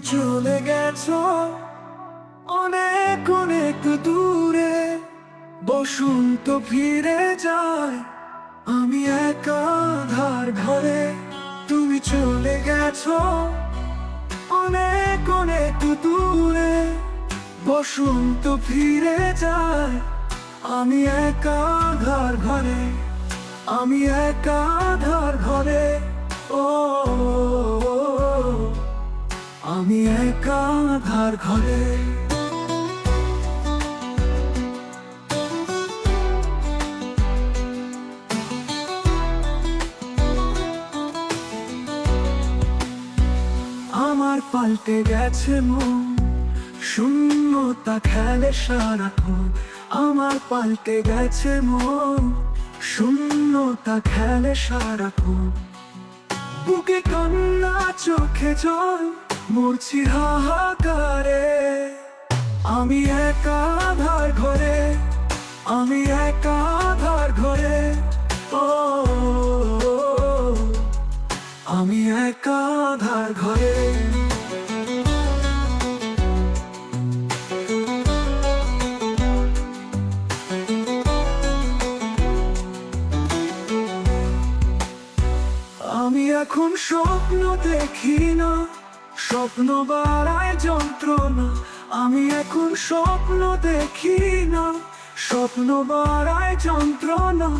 চলে গেছ অনেক অনেক দূরে। বসন্ত ফিরে যায়, আমি একা ধার ঘরে। তুমি চলে গেছ অনেক অনেক দূরে। বসন্ত ফিরে যায়, আমি একা ধার ঘরে। আমি একা ধার ঘরে। একাধার ঘরে। আমার পাল্টে গেছে মন, শূন্যতা খেলে সারাক্ষণ। আমার পাল্টে গেছে মন, শূন্যতা খেলে সারাক্ষণ। বুকে কান্না, চোখে জল মরছি হাহাকারে। আমি একা একাধার ঘরে, আমি একা একাধার ঘরে। ও, আমি একা একাধার ঘরে। আমি এখন স্বপ্ন দেখি না। স্বপ্ন বাড়ায় যন্ত্রণা, আমি এখন স্বপ্ন দেখি না। স্বপ্ন বাড়ায় যন্ত্রণা,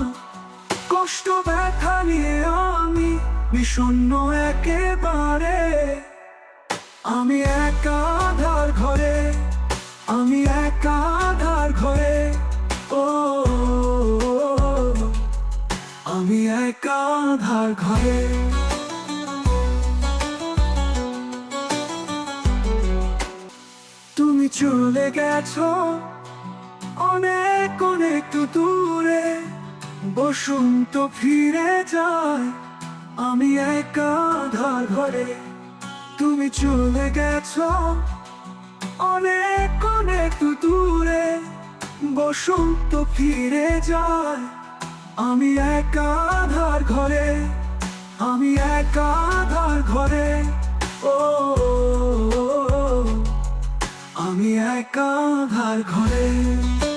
কষ্ট ব্যথা নিয়ে আমি বিষণ্ণ একেবারে। আমি একাধার ঘরে, আমি একাধার ঘরে, ও, আমি একাধার ঘরে। চলে গেছো। অনেক অনেক দূরে। বসন্ত ফিরে যায়। আমি একাধার ঘরে। তুমি চলে গেছো। অনেক অনেক দূরে। বসন্ত ফিরে যায়। আমি একাধার ঘরে। আমি একা একাধার ঘরে। ও। একাধার ঘরে।